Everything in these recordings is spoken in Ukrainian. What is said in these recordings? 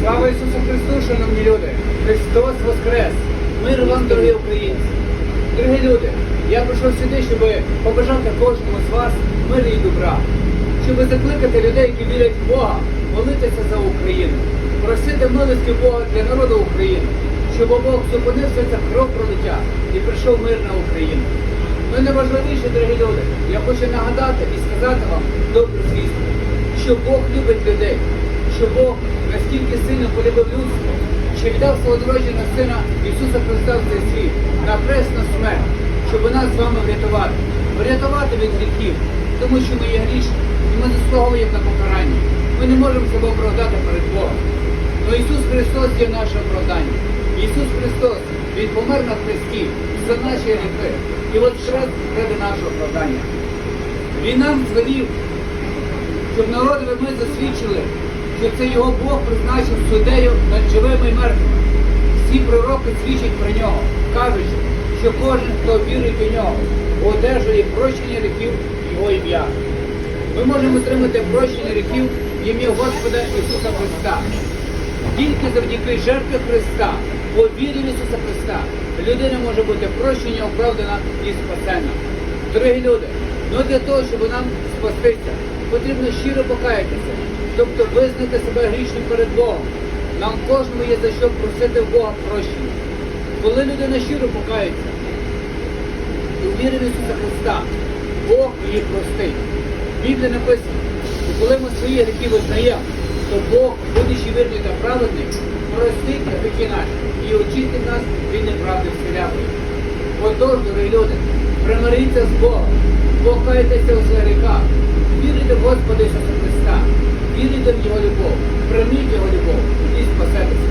Слава Ісусу Христу, шановні люди! Христос Воскрес! Мир вам, дорогі українці! Дорогі люди, я прийшов сюди, щоб побажати кожному з вас миру і добра, щоб закликати людей, які вірять в Бога, молитися за Україну, просити милості Бога для народу України, щоб Бог зупинився це кров пролиття і прийшов мир на Україну. Ну найважливіше, дорогі люди, я хочу нагадати і сказати вам добру звістку, що Бог любить людей, що Бог настільки сильно полюбив людство, що віддав свого народженого сина Ісуса Христа в цей світ на пресну смерть, щоб нас з вами врятувати, врятувати від гріхів, тому що ми є грішні, і ми заслуговуємо на покарання. Ми не можемо себе оправдати перед Богом. Но Ісус Христос є наше оправдання. Ісус Христос, Він помер на хресті за наші гріхи. І от хрест ради нашого оправдання. Він нам звелів, щоб народові ми засвідчили, що це його Бог призначив суддею над живими і мертвими. Всі пророки свідчать про нього, кажучи, що кожен, хто вірить у нього, одержує прощення гріхів його ім'я. Ми можемо отримати прощення гріхів в ім'я Господа Ісуса Христа. Тільки завдяки жертві Христа, повірі в Ісуса Христа, людина може бути прощення, оправдана і спасена. Дорогі люди, ну для того, щоб нам спастися, потрібно щиро покаятися, тобто визнати себе грішним перед Богом. Нам кожному є за що просити Бога прощення. Коли людина щиро покається, і вірить в Ісуса Христа, Бог її простить. Біблії написано, що коли ми свої гріхи визнаємо, то Бог, будучи вірний та праведний, простить гріхи наші і очистить нас від неправди всілякої. Отож, дорогі люди, примиріться з Богом, покайтеся у своїх гріхах, вірите в Господа Ісуса Христа, вірите в Його любов, прийміть Його любов і спасетеся.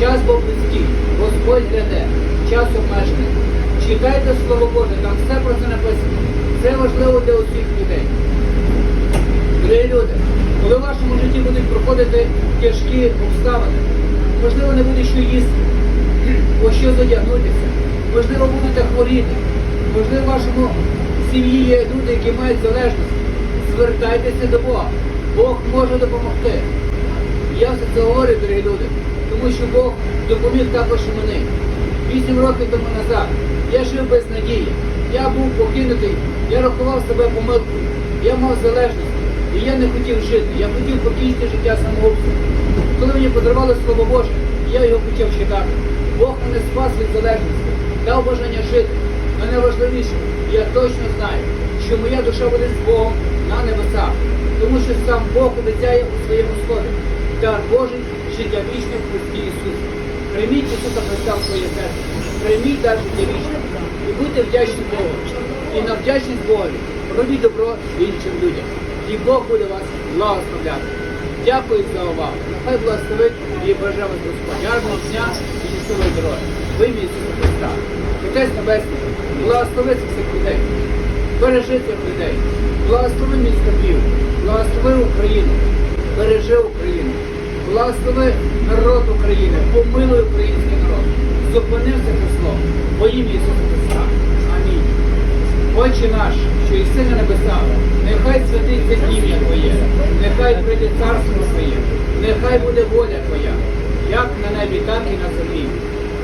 Час був близький, Господь гляде, час обмежений. Читайте Слово Боже, там все про це написано. Це важливо для усіх людей. Дорогі люди, коли в вашому житті будуть проходити тяжкі обставини, можливо, не буде що їсти, о що задягнутися, можливо, будете хворіти, можливо, в вашому сім'ї є люди, які мають залежність. Звертайтеся до Бога. Бог може допомогти. Я за це говорю, дорогі люди, тому що Бог допоміг також і мені. Вісім років тому назад я жив без надії. Я був покинутий, я рахував себе помилкою, я мав залежність, і я не хотів жити. Я хотів покінчити життя самогубством. Коли мені подарували Слово Боже, я його почав читати. Бог мене спас від залежності, дав бажання жити. Але найважливіше, я точно знаю, що моя душа буде з Богом на небесах, тому що сам Бог обіцяє у своєму слові. Дар Божий, життя вічне в Христі Ісусі. Прийміть Ісуса Христа в своє серце, прийміть дар життя вічне і будьте вдячні Богу. І на вдячність Богові робіть добро іншим людям. І Бог буде вас благословляти. Дякую за увагу. Нехай благословить і бажаю вас Господь. Гарного дня і щасливої дороги. В ім'я Ісуса Христа. Отець Небесний, благослови всіх людей. Бережи цих людей. Благослови місто Львів. Благослови Україну. Бережи Україну. Благослови народ України. Помилуй український народ. Зупини це число. Во ім'я Ісуса Христа. Амінь. Отче наш, що єси на небесах, нехай святиться ім'я Твоє, нехай прийде царство Твоє, нехай буде воля Твоя, як на небі, так і на землі.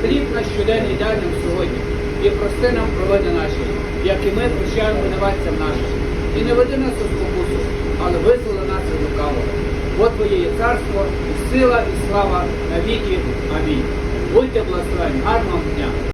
Хліб наш щоденний дай нам сьогодні, і прости нам провини наші, як і ми прощаємо винуватцям нашим. І не веди нас у спокусу, але визволи нас від лукавого. Бо Твоє є царство, і сила, і слава на віки. Амінь. Будьте благословені, гарного дня!